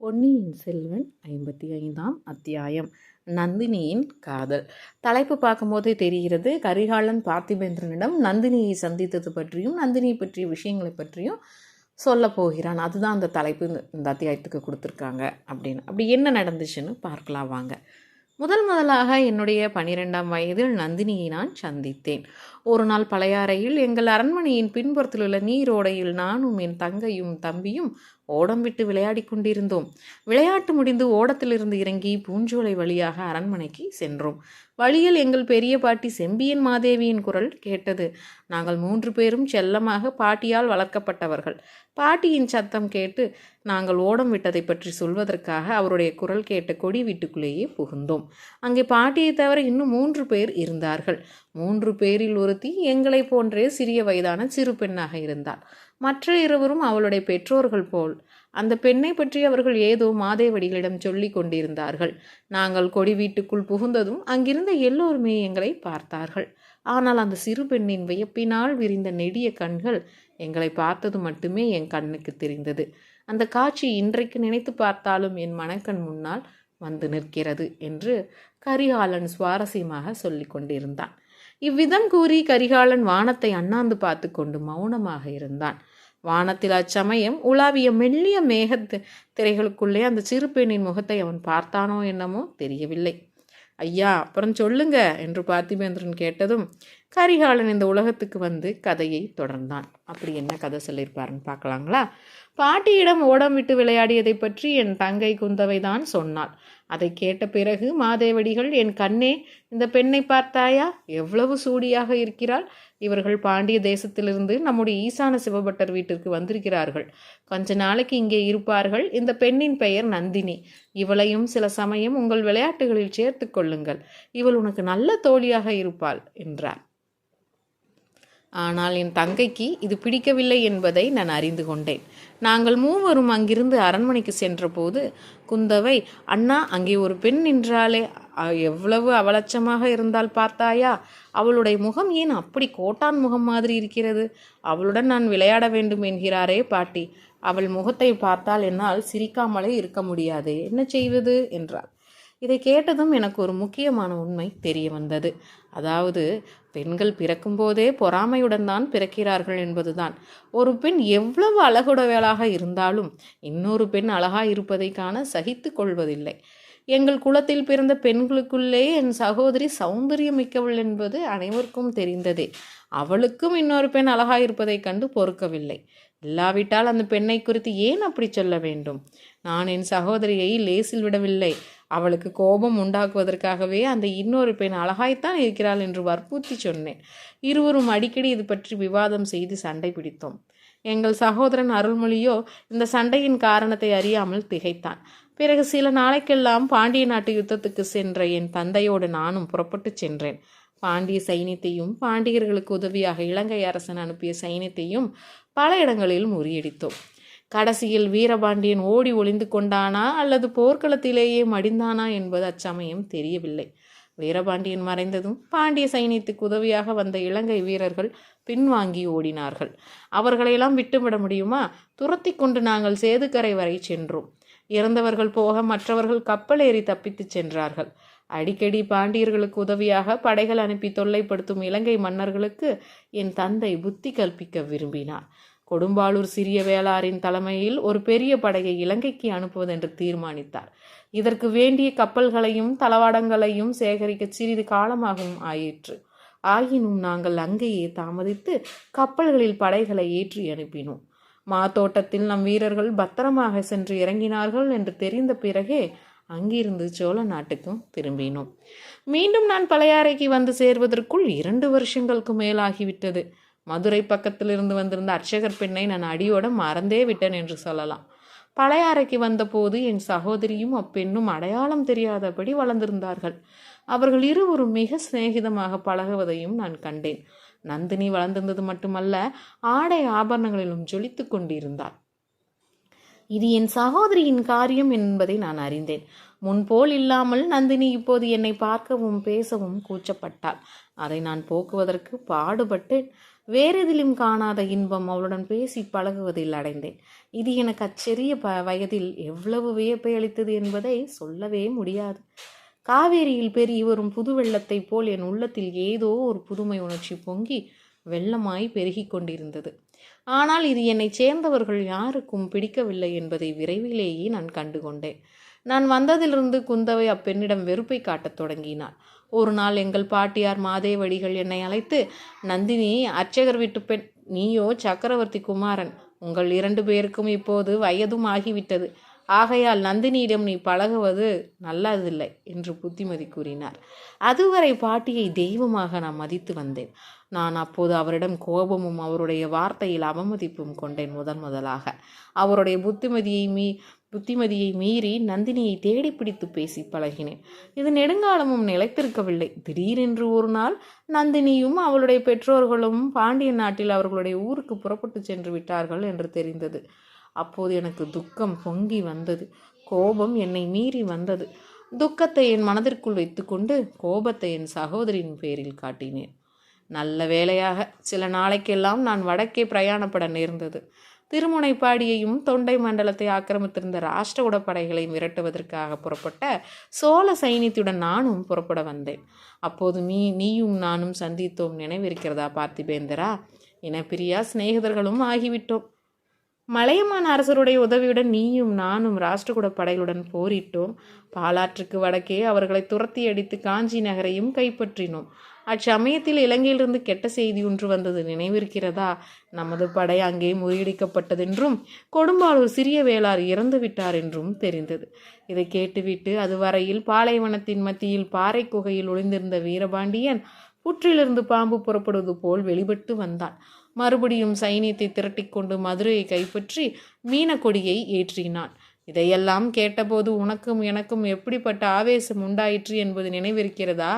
பொன்னியின் செல்வன் ஐம்பத்தி ஐந்தாம் அத்தியாயம். நந்தினியின் காதல். தலைப்பு பார்க்கும்போதே தெரிகிறது கரிகாலன் பார்த்திபேந்திரனிடம் நந்தினியை சந்தித்தது பற்றியும் நந்தினியை பற்றிய விஷயங்களை பற்றியும் சொல்ல போகிறான். அதுதான் அந்த தலைப்பு இந்த- அத்தியாயத்துக்கு கொடுத்துருக்காங்க அப்படின்னு. அப்படி என்ன நடந்துச்சுன்னு பார்க்கலாம் வாங்க. முதல் முதலாக என்னுடைய பனிரெண்டாம் வயதில் நந்தினியை நான் சந்தித்தேன். ஒரு நாள் பழையாறையில் எங்கள் அரண்மனையின் பின்புறத்தில் உள்ள நீரோடையில் நானும் என் தங்கையும் தம்பியும் ஓடம் விட்டு விளையாடி கொண்டிருந்தோம். விளையாட்டு முடிந்து ஓடத்திலிருந்து இறங்கி பூஞ்சோலை வழியாக அரண்மனைக்கு சென்றோம். வழியில் எங்கள் பெரிய பாட்டி செம்பியன் மாதேவியின் குரல் கேட்டது. நாங்கள் மூன்று பேரும் செல்லமாக பாட்டியால் வளர்க்கப்பட்டவர்கள். பாட்டியின் சத்தம் கேட்டு நாங்கள் ஓடம் விட்டதை பற்றி சொல்வதற்காக அவருடைய குரல் கேட்ட கொடி வீட்டுக்குள்ளேயே புகுந்தோம். அங்கே பாட்டியை தவிர இன்னும் மூன்று பேர் இருந்தார்கள். மூன்று பேரில் ஒருத்தி எங்களைப் போன்றே சிறிய வயதான சிறு பெண்ணாக இருந்தாள். மற்ற இருவரும் அவளுடைய பெற்றோர்கள் போல். அந்த பெண்ணை பற்றி அவர்கள் ஏதோ மாதேவடிகளிடம் சொல்லிக் கொண்டிருந்தார்கள். நாங்கள் கொடி வீட்டுக்குள் புகுந்ததும் அங்கிருந்த எல்லோருமே எங்களை பார்த்தார்கள். ஆனால் அந்த சிறு பெண்ணின் வியப்பினால் விரிந்த நெடிய கண்கள் எங்களை பார்த்தது மட்டுமே என் கண்ணுக்கு தெரிந்தது. அந்த காட்சி இன்றைக்கு நினைத்து பார்த்தாலும் என் மனக்கண் முன்னால் வந்து நிற்கிறது என்று கரிகாலன் சுவாரஸ்யமாக சொல்லிக் கொண்டிருந்தான். இவ்விதம் கூறி கரிகாலன் வானத்தை அண்ணாந்து பார்த்து கொண்டு மௌனமாக இருந்தான். வானத்தில் அச்சமயம் உலாவிய மெல்லிய மேகத்து திரைகளுக்குள்ளே அந்த சிறு பெண்ணின் முகத்தை அவன் பார்த்தானோ என்னமோ தெரியவில்லை. ஐயா அப்புறம் சொல்லுங்க என்று பார்த்திபேந்திரன் கேட்டதும் கரிகாலன் இந்த உலகத்துக்கு வந்து கதையை தொடர்ந்தான். அப்படி என்ன கதை சொல்லியிருப்பாருன்னு பார்க்கலாங்களா? பாட்டியிடம் ஓடம் விட்டு விளையாடியதை பற்றி என் தங்கை குந்தவை தான் சொன்னாள். அதை கேட்ட பிறகு மாதேவடிகள் என் கண்ணே இந்த பெண்ணை பார்த்தாயா? எவ்வளவு சூடியாக இருக்கிறாள். இவர்கள் பாண்டிய தேசத்திலிருந்து நம்முடைய ஈசான சிவபட்டர் வீட்டிற்கு வந்திருக்கிறார்கள். கொஞ்ச நாளைக்கு இங்கே இருப்பார்கள். இந்த பெண்ணின் பெயர் நந்தினி. இவளையும் சில சமயம் உங்கள் விளையாட்டுகளில் சேர்த்து கொள்ளுங்கள். இவள் உனக்கு நல்ல தோழியாக இருப்பாள் என்றார். ஆனால் என் தங்கைக்கு இது பிடிக்கவில்லை என்பதை நான் அறிந்து கொண்டேன். நாங்கள் மூவரும் அங்கிருந்து அரண்மனைக்கு சென்றபோது குந்தவை அண்ணா அங்கே ஒரு பெண் நின்றாளே. எவ்வளவு அவலட்சமாக இருந்தால் பார்த்தாயா? அவளுடைய முகம் ஏன் அப்படி கோட்டான் முகம் மாதிரி இருக்கிறது? அவளுடன் நான் விளையாட வேண்டும் என்கிறாரே பாட்டி. அவள் முகத்தை பார்த்தால் என்னால் சிரிக்காமலே இருக்க முடியாது. என்ன செய்வது? என்றாள். இதை கேட்டதும் எனக்கு ஒரு முக்கியமான உண்மை தெரிய வந்தது. அதாவது பெண்கள் பிறக்கும்போதே பொறாமையுடன் தான் பிறக்கிறார்கள் என்பதுதான். ஒரு பெண் எவ்வளவு அழகுடையவளாக இருந்தாலும் இன்னொரு பெண் அழகா இருப்பதை காண சகித்து கொள்வதில்லை. எங்கள் குலத்தில் பிறந்த பெண்களுக்குள்ளே என் சகோதரி சௌந்தரியமிக்கவள் என்பது அனைவருக்கும் தெரிந்ததே. அவளுக்கும் இன்னொரு பெண் அழகா இருப்பதைக் கண்டு பொறுக்கவில்லை. இல்லாவிட்டால் அந்த பெண்ணை குறித்து ஏன் அப்படி சொல்ல வேண்டும்? நான் என் சகோதரியை லேசில் விடவில்லை. அவளுக்கு கோபம் உண்டாக்குவதற்காகவே அந்த இன்னொரு பெண் அழகாய்த்தான் இருக்கிறாள் என்று வற்புறுத்தி சொன்னேன். இருவரும் அடிக்கடி இது பற்றி விவாதம் செய்து சண்டை பிடித்தோம். எங்கள் சகோதரன் அருள்மொழியோ இந்த சண்டையின் காரணத்தை அறியாமல் திகைத்தான். பிறகு சில நாளைக்கெல்லாம் பாண்டிய நாட்டு யுத்தத்துக்கு சென்ற என் தந்தையோடு நானும் புறப்பட்டுச் சென்றேன். பாண்டிய சைனியத்தையும் பாண்டியர்களுக்கு உதவியாக இலங்கை அரசன் அனுப்பிய சைனியத்தையும் பல இடங்களில் முறியடித்தோம். கடைசியில் வீரபாண்டியன் ஓடி ஒளிந்து கொண்டானா அல்லது போர்க்களத்திலேயே மடிந்தானா என்பது அச்சமயம் தெரியவில்லை. வீரபாண்டியன் மறைந்ததும் பாண்டிய சைனியத்துக்கு உதவியாக வந்த இலங்கை வீரர்கள் பின்வாங்கி ஓடினார்கள். அவர்களையெல்லாம் விட்டுவிட முடியுமா? துரத்தி கொண்டு நாங்கள் சேதுக்கரை வரை சென்றோம். இறந்தவர்கள் போக மற்றவர்கள் கப்பல் ஏறி தப்பித்துச் சென்றார்கள். அடிக்கடி பாண்டியர்களுக்கு உதவியாக படைகள் அனுப்பி தொல்லைப்படுத்தும் இலங்கை மன்னர்களுக்கு என் தந்தை புத்தி கற்பிக்க விரும்பினார். கொடும்பாளூர் சிறிய வேளாரின் தலைமையில் ஒரு பெரிய படையை இலங்கைக்கு அனுப்புவதென்று தீர்மானித்தார். இதற்கு வேண்டிய கப்பல்களையும் தளவாடங்களையும் சேகரிக்க சிறிது காலமாகவும் ஆயிற்று. ஆயினும் நாங்கள் அங்கேயே தாமதித்து கப்பல்களில் படைகளை ஏற்றி அனுப்பினோம். மாத்தோட்டத்தில் நம் வீரர்கள் பத்திரமாக சென்று இறங்கினார்கள் என்று தெரிந்த பிறகே அங்கிருந்து சோழ நாட்டுக்கும் திரும்பினோம். மீண்டும் நான் பழையாறைக்கு வந்து சேர்வதற்குள் இரண்டு வருஷங்களுக்கு மேலாகிவிட்டது. மதுரை பக்கத்திலிருந்து வந்திருந்த அர்ச்சகர் பெண்ணை நான் அடியோட மறந்தே விட்டேன் என்று சொல்லலாம். பழையாறைக்கு வந்தபோது என் சகோதரியும் அப்பெண்ணும் அடையாளம் தெரியாதபடி வளர்ந்திருந்தார்கள். அவர்கள் இருவரும் மிக சிநேகிதமாக பழகுவதையும் நான் கண்டேன். நந்தினி வளர்ந்திருந்தது மட்டுமல்ல ஆடை ஆபரணங்களிலும் ஜொலித்துக் கொண்டிருந்தாள். இது என் சகோதரியின் காரியம் என்பதை நான் அறிந்தேன். முன்போல் இல்லாமல் நந்தினி இப்போது என்னை பார்க்கவும் பேசவும் கூச்சப்பட்டாள். அதை நான் போக்குவதற்கு பாடுபட்டேன். வேறெதிலும் காணாத இன்பம் அவளுடன் பேசி பழகுவதில் அடைந்தேன். இது எனக்கு அச்சிறிய ப வயதில் எவ்வளவு வியப்பை அளித்தது என்பதை சொல்லவே முடியாது. காவேரியில் பெருகி வரும் புது வெள்ளத்தைப் போல் என் உள்ளத்தில் ஏதோ ஒரு புதுமை உணர்ச்சி பொங்கி வெள்ளமாய் பெருகி கொண்டிருந்தது. ஆனால் இது என்னை சேர்ந்தவர்கள் யாருக்கும் பிடிக்கவில்லை என்பதை விரைவிலேயே நான் கண்டுகொண்டேன். நான் வந்ததிலிருந்து குந்தவை அப்பெண்ணிடம் வெறுப்பை காட்டத் தொடங்கினாள். ஒரு நாள் எங்கள் பாட்டியார் மாதேவடிகள் என்னை அழைத்து நந்தினி அர்ச்சகர் வீட்டு பெண் நீயோ சக்கரவர்த்தி குமாரன். உங்கள் இரண்டு பேருக்கும் இப்போது வயதும் ஆகிவிட்டது. ஆகையால் நந்தினியிடம் நீ பழகுவது நல்லதில்லை என்று புத்திமதி கூறினார். அதுவரை பாட்டியை தெய்வமாக நான் மதித்து வந்தேன். நான் அப்போது அவரிடம் கோபமும் அவருடைய வார்த்தையில் அவமதிப்பும் கொண்டேன் முதன் முதலாக. அவருடைய புத்திமதியை மீ புத்திமதியை மீறி நந்தினியை தேடி பிடித்து பேசி பழகினேன். இது நெடுங்காலமும் நிலைத்திருக்கவில்லை. திடீரென்று ஒரு நாள் நந்தினியும் அவளுடைய பெற்றோர்களும் பாண்டிய நாட்டில் அவர்களுடைய ஊருக்கு புறப்பட்டு சென்று விட்டார்கள் என்று தெரிந்தது. அப்போது எனக்கு துக்கம் பொங்கி வந்தது. கோபம் என்னை மீறி வந்தது. துக்கத்தை என் மனதிற்குள் வைத்துக்கொண்டு கோபத்தை என் சகோதரியின் பேரில் காட்டினேன். நல்ல வேளையாக சில நாளைக்கெல்லாம் நான் வடக்கே பிரயாணப்பட நேர்ந்தது. திருமுனைப்பாடியையும் தொண்டை மண்டலத்தை ஆக்கிரமித்திருந்த ராஷ்டிரகுட படைகளை மிரட்டுவதற்காக புறப்பட்ட சோழ சைனியத்துடன் நானும் புறப்பட வந்தேன். அப்போது மீ நீயும் நானும் சந்தித்தோம். நினைவிருக்கிறதா பார்த்திபேந்தரா? பிரியா சிநேகிதர்களும் ஆகிவிட்டோம். மலையமான் அரசருடைய உதவியுடன் நீயும் நானும் ராஷ்டிரகுட படைகளுடன் போரிட்டோம். பாலாற்றுக்கு வடக்கே அவர்களை துரத்தி அடித்து காஞ்சி நகரையும் கைப்பற்றினோம். அச்சமயத்தில் இலங்கையிலிருந்து கெட்ட செய்தி ஒன்று வந்தது நினைவிருக்கிறதா? நமது படை அங்கே முறியடிக்கப்பட்டதென்றும் கொடும்பாளூர் சிறிய வேளார் இறந்து விட்டார் என்றும் தெரிந்தது. இதை கேட்டுவிட்டு அதுவரையில் பாலைவனத்தின் மத்தியில் பாறை குகையில் ஒளிந்திருந்த வீரபாண்டியன் புற்றிலிருந்து பாம்பு புறப்படுவது போல் வெளிப்பட்டு வந்தான். மறுபடியும் சைனியத்தை திரட்டிக்கொண்டு மதுரையை கைப்பற்றி மீனக்கொடியை ஏற்றினான். இதையெல்லாம் கேட்டபோது உனக்கும் எனக்கும் எப்படிப்பட்ட ஆவேசம் உண்டாயிற்று என்பது நினைவிருக்கிறதா?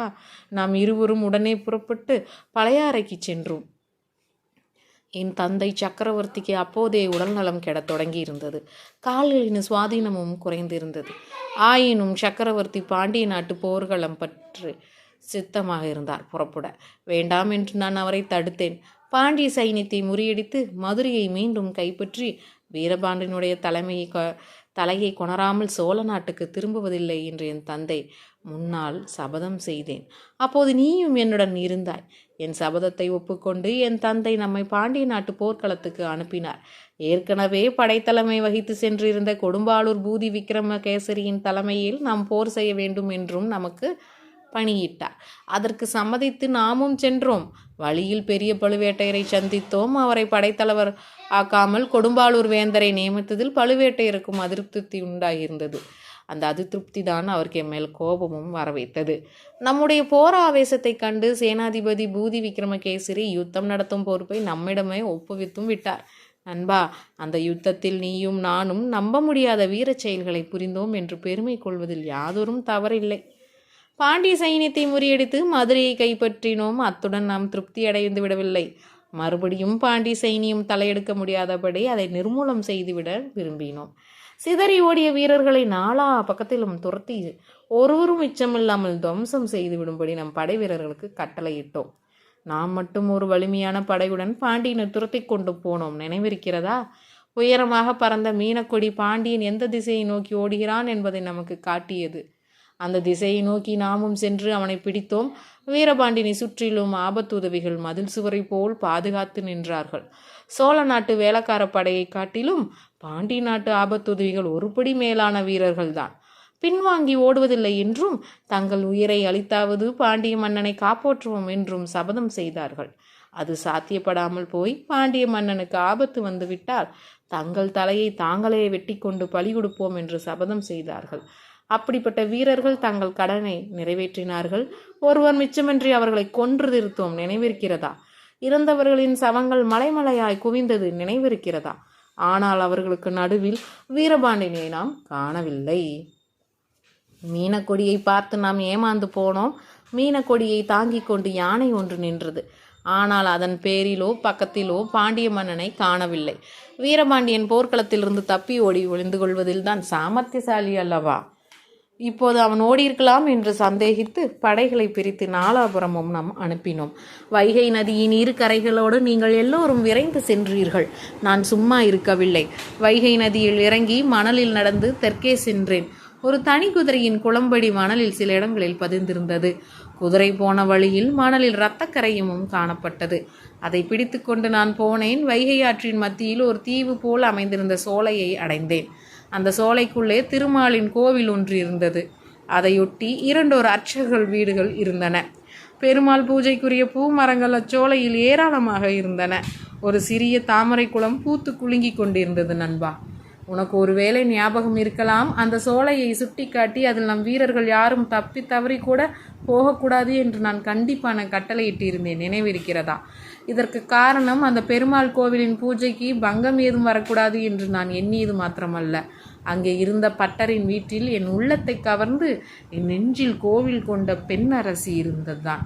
நாம் இருவரும் உடனே புறப்பட்டு பழையாறைக்கு சென்றோம். என் தந்தை சக்கரவர்த்திக்கு அப்போதே உடல்நலம் கெடத் தொடங்கி இருந்தது கால்களின் சுவாதீனமும் குறைந்திருந்தது. ஆயினும் சக்கரவர்த்தி பாண்டிய நாட்டு போர்க்களம் பற்றி சித்தமாக இருந்தார் புறப்பட. வேண்டாம் என்று நான் அவரை தடுத்தேன். பாண்டிய சைன்யத்தை முறியடித்து மதுரையை மீண்டும் கைப்பற்றி வீரபாண்டியனுடைய தலைமையை தலையை கொணராமல் சோழ நாட்டுக்கு திரும்புவதில்லை என்று என் தந்தை முன்னால் சபதம் செய்தேன். அப்போது நீயும் என்னுடன் இருந்தாய். என் சபதத்தை ஒப்புக்கொண்டு என் தந்தை நம்மை பாண்டிய நாட்டு போர்க்களத்துக்கு அனுப்பினார். ஏற்கனவே படைத்தலைமை வகித்து சென்றிருந்த கொடும்பாளூர் பூதி விக்ரமகேசரியின் தலைமையில் நாம் போர் செய்ய வேண்டும் என்றும் நமக்கு பணியிட்டார். அதற்கு சம்மதித்து நாமும் சென்றோம். வழியில் பெரிய பழுவேட்டையரை சந்தித்தோம். அவரை படைத்தலைவர் ஆக்காமல் கொடும்பாளூர் வேந்தரை நியமித்ததில் பழுவேட்டையருக்கும் அதிருப்தி உண்டாகியிருந்தது அந்த அதிருப்தி தான் அவருக்கு என் மேல் கோபமும் வரவைத்தது நம்முடைய போர் ஆவேசத்தை கண்டு சேனாதிபதி பூதி விக்ரமகேசரி யுத்தம் நடத்தும் பொறுப்பை நம்மிடமே ஒப்புவித்தும் விட்டார். நண்பா அந்த யுத்தத்தில் நீயும் நானும் நம்ப முடியாத வீரச் செயல்களை புரிந்தோம் என்று பெருமை கொள்வதில் யாதொரும் தவறில்லை. பாண்டிய சைன்யத்தை முறியடித்து மதுரையை கைப்பற்றினோம். அத்துடன் நாம் திருப்தி அடைந்து விடவில்லை. மறுபடியும் பாண்டிய சைனியம் தலையெடுக்க முடியாதபடி அதை நிர்மூலம் செய்துவிட விரும்பினோம். சிதறி ஓடிய வீரர்களை நாலா பக்கத்திலும் துரத்தி ஒருவரும் மிச்சமில்லாமல் துவம்சம் செய்துவிடும்படி நம் படை வீரர்களுக்கு கட்டளையிட்டோம். நாம் மட்டும் ஒரு வலிமையான படையுடன் பாண்டியனை துரத்தி கொண்டு போனோம். நினைவிருக்கிறதா? உயரமாக பறந்த மீனக்கொடி பாண்டியன் எந்த திசையை நோக்கி ஓடுகிறான் என்பதை நமக்கு காட்டியது. அந்த திசையை நோக்கி நாமும் சென்று அவனை பிடித்தோம். வீரபாண்டினை சுற்றிலும் ஆபத்துதவிகள் மதில் சுவரை போல் பாதுகாத்து நின்றார்கள். சோழ நாட்டு வேலைக்கார படையை காட்டிலும் பாண்டி நாட்டு ஆபத்துதவிகள் ஒருபடி மேலான வீரர்கள்தான். பின்வாங்கி ஓடுவதில்லை என்றும் தங்கள் உயிரை அளித்தாவது பாண்டிய மன்னனை காப்பாற்றுவோம் என்றும் சபதம் செய்தார்கள். அது சாத்தியப்படாமல் போய் பாண்டிய மன்னனுக்கு ஆபத்து வந்துவிட்டால் தங்கள் தலையை தாங்களே வெட்டி கொண்டு பலி கொடுப்போம் என்று சபதம் செய்தார்கள். அப்படிப்பட்ட வீரர்கள் தங்கள் கடனை நிறைவேற்றினார்கள். ஒருவர் மிச்சமின்றி அவர்களை கொன்று திருத்தோம் நினைவிருக்கிறதா? இறந்தவர்களின் சவங்கள் மலைமலையாய் குவிந்தது நினைவிருக்கிறதா? ஆனால் அவர்களுக்கு நடுவில் வீரபாண்டினை நாம் காணவில்லை. மீனக்கொடியை பார்த்து நாம் ஏமாந்து போனோம். மீனக்கொடியை தாங்கிக் கொண்டு யானை ஒன்று நின்றது. ஆனால் அதன் பேரிலோ பக்கத்திலோ பாண்டிய மன்னனை காணவில்லை. வீரபாண்டியன் போர்க்களத்திலிருந்து தப்பி ஓடி ஒளிந்து கொள்வதில்தான் சாமர்த்தியசாலி அல்லவா? இப்போது அவன் ஓடியிருக்கலாம் என்று சந்தேகித்து படைகளை பிரித்து நாலாபுரமும் நாம் அனுப்பினோம். வைகை நதியின் இரு கரைகளோடு நீங்கள் எல்லோரும் விரைந்து சென்றீர்கள். நான் சும்மா இருக்கவில்லை. வைகை நதியில் இறங்கி மணலில் நடந்து தெற்கே சென்றேன். ஒரு தனி குதிரையின் குளம்படி மணலில் சில இடங்களில் பதிந்திருந்தது. குதிரை போன வழியில் மணலில் இரத்தக்கரையமும் காணப்பட்டது. அதை பிடித்துக்கொண்டு நான் போனேன். வைகை ஆற்றின் மத்தியில் ஒரு தீவு போல் அமைந்திருந்த சோலையை அடைந்தேன். அந்த சோலைக்குள்ளே திருமாலின் கோவில் ஒன்று இருந்தது. அதையொட்டி இரண்டொரு அர்ச்சகர்கள் வீடுகள் இருந்தன. பெருமாள் பூஜைக்குரிய பூ மரங்கள் அச்சோலையில் ஏராளமாக இருந்தன. ஒரு சிறிய தாமரை குளம் பூத்து குலுங்கி கொண்டிருந்தது நண்பா. உனக்கு ஒருவேளை ஞாபகம் இருக்கலாம் அந்த சோலையை சுட்டிக்காட்டி அதில் நம் வீரர்கள் யாரும் தப்பி தவறி கூட போகக்கூடாது என்று நான் கண்டிப்பான கட்டளையிட்டிருந்தேன். நினைவிருக்கிறதா? இதற்கு காரணம் அந்த பெருமாள் கோவிலின் பூஜைக்கு பங்கம் ஏதும் வரக்கூடாது என்று நான் எண்ணியது மாத்திரமல்ல. அங்கே இருந்த பட்டரின் வீட்டில் என் உள்ளத்தை கவர்ந்து என் நெஞ்சில் கோவில் கொண்ட பெண் அரசி இருந்ததுதான்.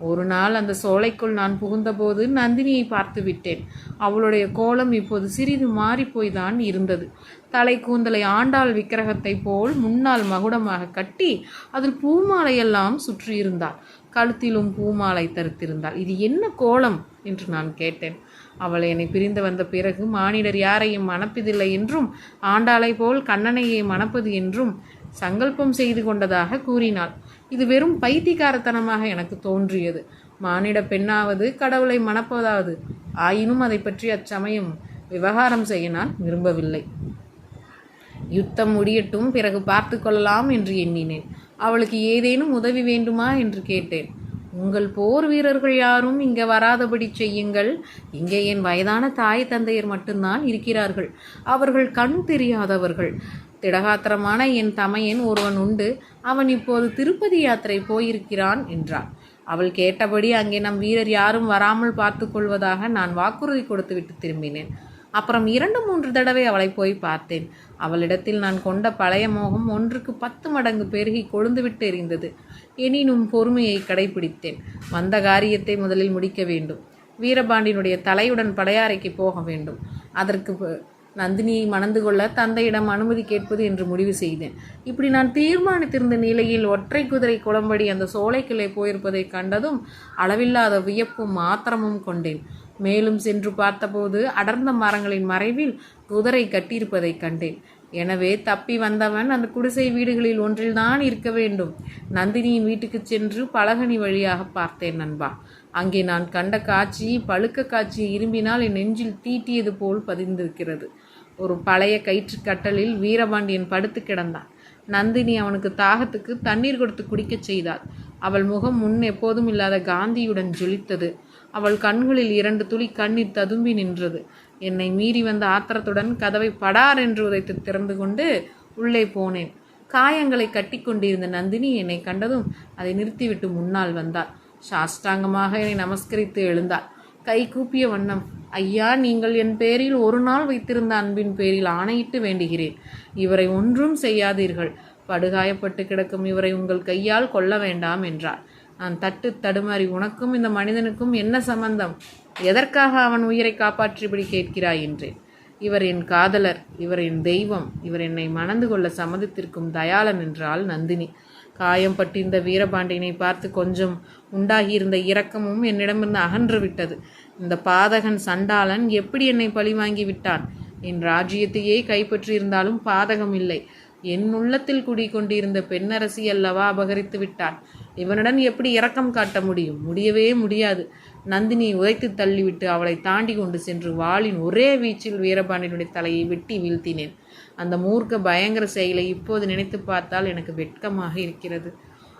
ஒரு நாள் அந்த சோலைக்குள் நான் புகுந்தபோது நந்தினியை பார்த்து விட்டேன். அவளுடைய கோலம் இப்போது சிறிது மாறிப்போய்தான் இருந்தது. தலை கூந்தலை ஆண்டாள் விக்கிரகத்தை போல் முன்னால் மகுடமாக கட்டி அதில் பூமாலையெல்லாம் சுற்றியிருந்தாள். கழுத்திலும் பூமாலை தரித்திருந்தாள். இது என்ன கோலம் என்று நான் கேட்டேன். அவள் என்னை பிரிந்து வந்த பிறகு மானிடர் யாரையும் மணப்பதில்லை என்றும் ஆண்டாளை போல் கண்ணனையை மணப்பது என்றும் சங்கல்பம் செய்து கொண்டதாக கூறினாள். இது வெறும் பைத்தியக்காரத்தனமாக எனக்கு தோன்றியது. மானிட பெண்ணாவது கடவுளை மணப்பதாவது. ஆயினும் அதை பற்றி அச்சமயம் விவகாரம் செய்ய நான் விரும்பவில்லை. யுத்தம் முடியட்டும் பிறகு பார்த்து கொள்ளலாம் என்று எண்ணினேன். அவளுக்கு ஏதேனும் உதவி வேண்டுமா என்று கேட்டேன். உங்கள் போர் வீரர்கள் யாரும் இங்கே வராதபடி செய்யுங்கள். இங்கே என் வயதான தாய் தந்தையர் மட்டும்தான் இருக்கிறார்கள். அவர்கள் கண் தெரியாதவர்கள். திடகாத்திரமான என் தமையன் ஒருவன் உண்டு. அவன் இப்போது திருப்பதி யாத்திரை போயிருக்கிறான் என்றான். அவள் கேட்டபடி அங்கே நம் வீரர் யாரும் வராமல் பார்த்து கொள்வதாக நான் வாக்குறுதி கொடுத்துவிட்டு திரும்பினேன். அப்புறம் இரண்டு மூன்று தடவை அவளை போய் பார்த்தேன். அவளிடத்தில் நான் கொண்ட பழைய மோகம் ஒன்றுக்கு பத்து மடங்கு பெருகி கொழுந்துவிட்டு எரிந்தது. எனினும் பொறுமையை கடைபிடித்தேன். வந்த காரியத்தை முதலில் முடிக்க வேண்டும். வீரபாண்டியனுடைய தலையுடன் படையாறைக்கு போக வேண்டும். அதற்கு நந்தினியை மணந்து கொள்ள தந்தையிடம் அனுமதி கேட்பது என்று முடிவு செய்தேன். இப்படி நான் தீர்மானித்திருந்த நிலையில் ஒற்றை குதிரை குளம்படி அந்த சோலைக்கிளை போயிருப்பதை கண்டதும் அளவில்லாத வியப்பும் மாத்திரமும் கொண்டேன். மேலும் சென்று பார்த்தபோது அடர்ந்த மரங்களின் மறைவில் குதிரை கட்டியிருப்பதைக் கண்டேன். எனவே தப்பி வந்தவன் அந்த குடிசை வீடுகளில் ஒன்றில்தான் இருக்க வேண்டும். நந்தினியின் வீட்டுக்கு சென்று பலகனி வழியாக பார்த்தேன் நண்பா. அங்கே நான் கண்ட காட்சி பழுக்க காட்சியை இரும்பினால் என் நெஞ்சில் தீட்டியது போல் பதிந்திருக்கிறது. ஒரு பழைய கயிற்று கட்டலில் வீரபாண்டியன் படுத்து கிடந்தான். நந்தினி அவனுக்கு தாகத்துக்கு தண்ணீர் கொடுத்து குடிக்கச் செய்தாள். அவள் முகம் முன் எப்போதும் இல்லாத காந்தியுடன் ஜொலித்தது. அவள் கண்களில் இரண்டு துளி கண்ணீர் ததும்பி நின்றது. என்னை மீறி வந்த ஆத்திரத்துடன் கதவை படார் என்று உதைத்து திறந்து கொண்டு உள்ளே போனேன். காயங்களை கட்டி கொண்டிருந்த நந்தினி என்னை கண்டதும் அதை நிறுத்திவிட்டு முன்னால் வந்தாள். சாஷ்டாங்கமாக என்னை நமஸ்கரித்து எழுந்தாள். கை கூப்பிய வண்ணம் ஐயா நீங்கள் என் பேரில் ஒரு நாள் வைத்திருந்த அன்பின் பேரில் ஆணையிட்டு வேண்டுகிறேன். இவரை ஒன்றும் செய்யாதீர்கள். படுகாயப்பட்டு கிடக்கும் இவரை உங்கள் கையால் கொல்ல வேண்டாம் என்றார் நான் தட்டு தடுமாறி உனக்கும் இந்த மனிதனுக்கும் என்ன சம்பந்தம்? எதற்காக அவன் உயிரை காப்பாற்றிபடி கேட்கிறாய் என்றேன். இவர் என் காதலர் இவர் என் தெய்வம் இவர் என்னை மணந்து கொள்ள சம்மதித்திருக்கும் தயாளன் என்றால் நந்தினி. காயம் பட்டிருந்த வீரபாண்டியனை பார்த்து கொஞ்சம் உண்டாகியிருந்த இரக்கமும் என்னிடமிருந்து அகன்று விட்டது இந்த பாதகன் சண்டாளன் எப்படி என்னை பழிவாங்கி விட்டான்? என் ராஜ்யத்தையே கைப்பற்றியிருந்தாலும் பாதகம் இல்லை என் உள்ளத்தில் குடிக்கொண்டிருந்த பெண்ணரசி அல்லவா அபகரித்து விட்டான்? இவனுடன் எப்படி இரக்கம் காட்ட முடியும்? முடியவே முடியாது. நந்தினி உதைத்து தள்ளிவிட்டு அவளை தாண்டி கொண்டு சென்று வாளின் ஒரே வீச்சில் வீரபாண்டியனுடைய தலையை வெட்டி வீழ்த்தினேன். அந்த மூர்க்க பயங்கர செயலை இப்போது நினைத்து பார்த்தால் எனக்கு வெட்கமாக இருக்கிறது.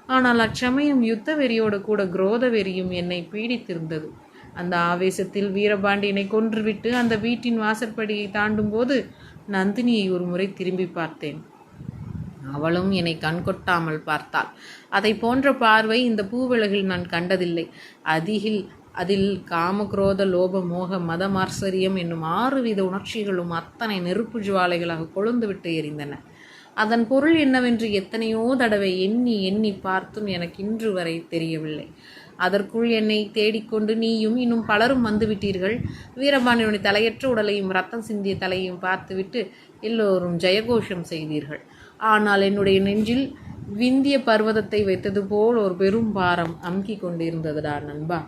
ஆனால் அச்சமயம் யுத்த வெறியோடு கூட குரோத வெறியும் என்னை பீடித்திருந்தது. அந்த ஆவேசத்தில் வீரபாண்டியனை கொன்றுவிட்டு அந்த வீட்டின் வாசற்படியை தாண்டும் போது நந்தினியை ஒரு முறை திரும்பி பார்த்தேன். அவளும் என்னை கண்கொட்டாமல் பார்த்தாள். அதை போன்ற பார்வை இந்த பூவிலகில் நான் கண்டதில்லை. அதிகில் அதில் காமக்ரோத லோப மோக மதமார்சரியம் என்னும் ஆறு வித உணர்ச்சிகளும் அத்தனை நெருப்பு ஜுவாலைகளாக கொழுந்துவிட்டு எரிந்தன. அதன் பொருள் என்னவென்று எத்தனையோ தடவை எண்ணி எண்ணி பார்த்தும் எனக்கு இன்று வரை தெரியவில்லை. அதற்குள் என்னை தேடிக்கொண்டு நீயும் இன்னும் பலரும் வந்துவிட்டீர்கள் வீரபாண்டியனுடைய தலையற்ற உடலையும் ரத்தம் சிந்திய தலையையும் பார்த்துவிட்டு எல்லோரும் ஜெயகோஷம் செய்தீர்கள். ஆனால் என்னுடைய நெஞ்சில் விந்திய பர்வதத்தை வைத்தது போல் ஒரு பெரும் பாரம் அமுக்கி கொண்டிருந்ததுடா நண்பா.